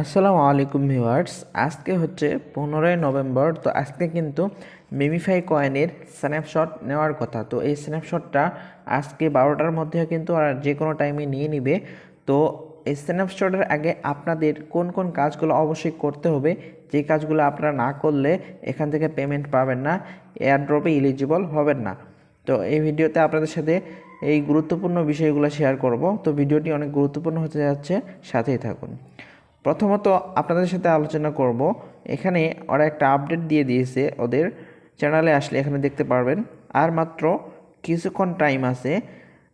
আসসালামু আলাইকুম ভিউয়ার্স, আজকে হচ্ছে পনেরোই নভেম্বর, তো আজকে কিন্তু মেমিফাই কয়েনের স্ন্যাপশট নেওয়ার কথা। তো এই স্ন্যাপশটটা আজকে বারোটার মধ্যে কিন্তু আর যে কোনো টাইমে নিয়ে নিবে। তো এই স্ন্যাপশটের আগে আপনাদের কোন কোন কাজগুলো অবশ্যই করতে হবে, যে কাজগুলো আপনারা না করলে এখান থেকে পেমেন্ট পাবেন না এয়ারড্রপে ইলিজিবল হবেন না। তো এই ভিডিওতে আপনাদের সাথে এই গুরুত্বপূর্ণ বিষয়গুলো শেয়ার করব। তো ভিডিওটি অনেক গুরুত্বপূর্ণ হতে যাচ্ছে, সাথেই থাকুন। প্রথমত আপনাদের সাথে আলোচনা করব। এখানে ওরা একটা আপডেট দিয়ে দিয়েছে ওদের চ্যানেলে আসলে এখানে দেখতে পারবেন। আর মাত্র কিছুক্ষণ টাইম আছে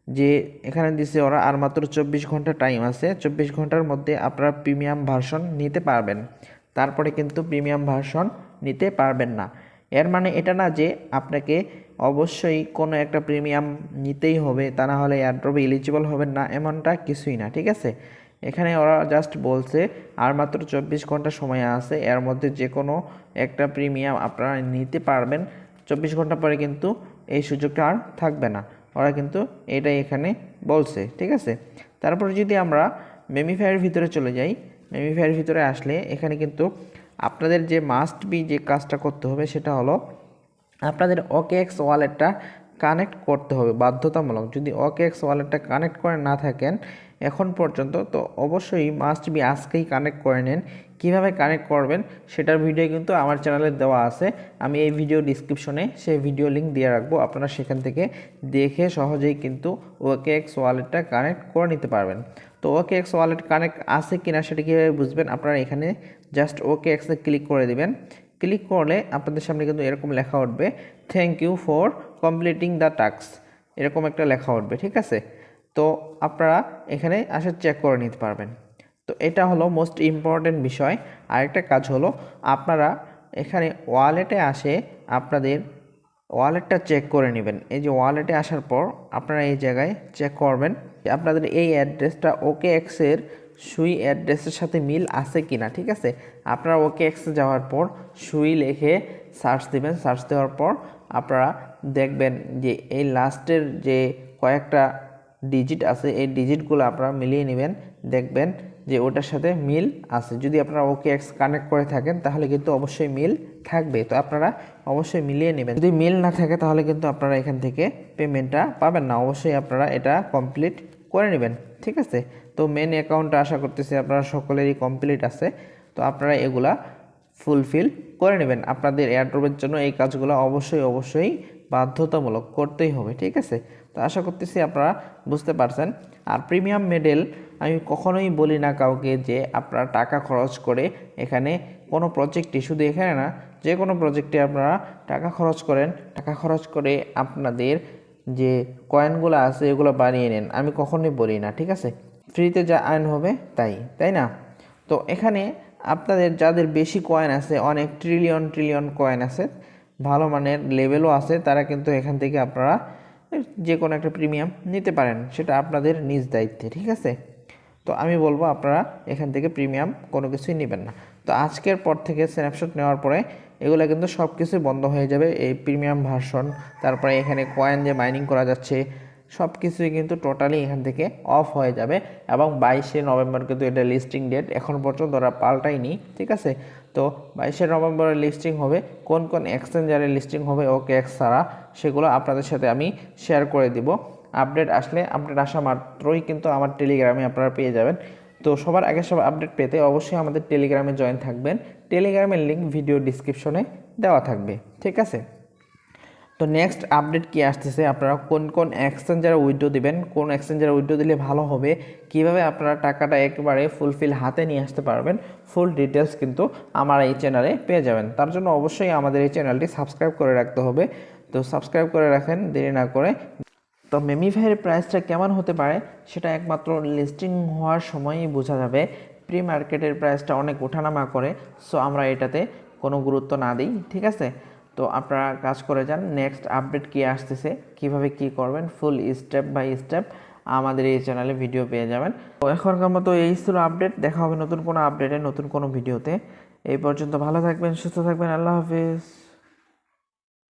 যে এখানে দিছে ওরা, আর মাত্র চব্বিশ ঘণ্টা টাইম আছে। চব্বিশ ঘণ্টার মধ্যে আপনারা প্রিমিয়াম ভার্সন নিতে পারবেন। তারপরে কিন্তু প্রিমিয়াম ভার্সন নিতে পারবেন না। এর মানে এটা না যে আপনাকে অবশ্যই কোনো একটা প্রিমিয়াম নিতেই হবে, তা না হলে এয়ারড্রপে এলিজিবল হবেন না, এমনটা কিছুই না, ঠিক আছে? এখানে ওরা জাস্ট বলছে, আর মাত্র চব্বিশ ঘণ্টা সময় আছে, এর মধ্যে যে কোনো একটা প্রিমিয়াম আপনারা নিতে পারবেন। চব্বিশ ঘণ্টা পরে কিন্তু এই সুযোগটা আর থাকবে না। ওরা কিন্তু এটাই এখানে বলছে, ঠিক আছে? তারপরে যদি আমরা মেমিফায়ারের ভিতরে চলে যাই মেমিফায়ারের ভিতরে আসলে এখানে কিন্তু আপনাদের যে মাস্ট বি যে কাজটা করতে হবে সেটা হলো আপনাদের ওকেএক্স ওয়ালেটটা কানেক্ট করতে হবে বাধ্যতামূলক। যদি ওকেএক্স ওয়ালেটটা কানেক্ট করে না থাকেন এখন পর্যন্ত, তো অবশ্যই মাস্ট বি আজকেই কানেক্ট করে নেন। কীভাবে কানেক্ট করবেন সেটার ভিডিও কিন্তু আমার চ্যানেলে দেওয়া আছে। আমি এই ভিডিও ডিসক্রিপশনে সেই ভিডিও লিঙ্ক দিয়ে রাখব। আপনারা সেখান থেকে দেখে সহজেই কিন্তু ওকে এক্স ওয়ালেটটা কানেক্ট করে নিতে পারবেন। তো ওকে এক্স ওয়ালেট কানেক্ট আছে কিনা সেটা কীভাবে বুঝবেন, আপনারা এখানে জাস্ট ওকে এক্সে ক্লিক করে দিবেন। ক্লিক করলে আপনাদের সামনে কিন্তু এরকম লেখা উঠবে thank you for completing the task এরকম একটা লেখা উঠবে, ঠিক আছে? তো আপনারা এখানে আসে চেক করে নিতে পারবেন। তো এটা হলো মোস্ট ইম্পর্ট্যান্ট বিষয়। আরেকটা কাজ হলো, আপনারা এখানে ওয়ালেটে আসে আপনাদের ওয়ালেটটা চেক করে নেবেন। এই যে ওয়ালেটে আসার পর আপনারা এই জায়গায় চেক করবেন আপনাদের এই অ্যাড্রেসটা ওকে এক্সের সুই অ্যাড্রেসের সাথে মিল আছে কি না ঠিক আছে? আপনারা ওকে এক্সে যাওয়ার পর সুই লিখে সার্চ দেবেন। সার্চ দেওয়ার পর আপনারা দেখবেন যে এই লাস্টের যে কয়েকটা ডিজিট আছে, এই ডিজিটগুলো আপনারা মিলিয়ে নেবেন। দেখবেন যে ওটার সাথে মিল আছে। যদি আপনারা ওকে এক্স কানেক্ট করে থাকেন, তাহলে কিন্তু অবশ্যই মিল থাকবে। তো আপনারা অবশ্যই মিলিয়ে নেবেন। যদি মিল না থাকে, তাহলে কিন্তু আপনারা এখান থেকে পেমেন্টটা পাবেন না। অবশ্যই আপনারা এটা কমপ্লিট করে নেবেন। ঠিক আছে? তো মেন অ্যাকাউন্টটা আশা করতেছি আপনারা সকলেরই কমপ্লিট আছে। তো আপনারা এগুলা ফুলফিল করে নেবেন। আপনাদের এয়ারড্রপের জন্য এই কাজগুলো অবশ্যই অবশ্যই বাধ্যতামূলক করতেই হবে, ঠিক আছে? তো আশা করতেছি আপনারা বুঝতে পারছেন। আর প্রিমিয়াম মেডেল আমি কখনোই বলি না কাউকে যে আপনারা টাকা খরচ করে এখানে কোনো প্রজেক্টে শুধু এখানে না, যে কোনো প্রজেক্টে আপনারা টাকা খরচ করেন। টাকা খরচ করে আপনাদের যে কয়েনগুলো আছে, এগুলো বানিয়ে নেন। আমি কখনোই বলি না, ঠিক আছে? ফ্রিতে যা আইন হবে, তাই তাই না? তো এখানে আপনাদের যাদের বেশি কয়েন আছে, অনেক ট্রিলিয়ন ট্রিলিয়ন কয়েন আছে ভালো মানের লেভেলও আছে, তারা কিন্তু এখান থেকে আপনারা যে কোনো একটা প্রিমিয়াম নিতে পারেন, সেটা আপনাদের নিজ দায়িত্বে, ঠিক আছে? তো আমি বলব আপনারা এখান থেকে প্রিমিয়াম কোনো কিছুই নেবেন না। তো আজকের পর থেকে স্ন্যাপশট নেওয়ার পরে এগুলো কিন্তু সব কিছু বন্ধ হয়ে যাবে, এই প্রিমিয়াম ভার্সন তারপরে এখানে কয়েন যে মাইনিং করা যাচ্ছে সব কিছুই কিন্তু টোটালি এখান থেকে অফ হয়ে যাবে এবং বাইশে নভেম্বর কিন্তু এটা লিস্টিং ডেট এখন পর্যন্ত ওরা পাল্টায়নি, ঠিক আছে? তো বাইশে নভেম্বরে লিস্টিং হবে, কোন কোন এক্সচেঞ্জারে লিস্টিং হবে, ওকে এক্স ছাড়া সেগুলো আপনাদের সাথে আমি শেয়ার করে দিব। আপডেট আসলে আপডেট আসা মাত্রই কিন্তু আমার টেলিগ্রামে আপনারা পেয়ে যাবেন। তো সবার আগে সব আপডেট পেতে অবশ্যই আমাদের টেলিগ্রামে জয়েন থাকবেন। টেলিগ্রামের লিঙ্ক ভিডিও ডিসক্রিপশনে দেওয়া থাকবে, ঠিক আছে? তো নেক্সট আপডেট কি আসতেছে? আপনারা কোন কোন এক্সচেঞ্জারে উইড্রো দিবেন? কোন এক্সচেঞ্জারে উইড্রো দিলে ভালো হবে? কীভাবে আপনারা টাকাটা একবারে ফুলফিল হাতে নিয়ে আসতে পারবেন? ফুল ডিটেলস কিন্তু আমার এই চ্যানেলে পেয়ে যাবেন। তার জন্য অবশ্যই আমাদের এই চ্যানেলটি সাবস্ক্রাইব করে রাখতে হবে। তো সাবস্ক্রাইব করে রাখেন, দেরি না করে। তো মেমিফাইয়ের প্রাইসটা কেমন হতে পারে? সেটা একমাত্র লিস্টিং হওয়ার সময়ই বোঝা যাবে। প্রি মার্কেটের প্রাইসটা অনেক ওঠানামা করে। সো আমরা এটাতে কোনো গুরুত্ব না দিই। ঠিক আছে? তো আপনারা কাজ করে যান। নেক্সট আপডেট কী আসতেছে, কীভাবে কি করবেন ফুল স্টেপ বাই স্টেপ আমাদের এই চ্যানেলে ভিডিও পেয়ে যাবেন। তো এখনকার মতো এই ছিল আপডেট দেখা হবে নতুন কোনো আপডেটে নতুন কোনো ভিডিওতে এই পর্যন্ত ভালো থাকবেন, সুস্থ থাকবেন, আল্লাহ হাফিজ।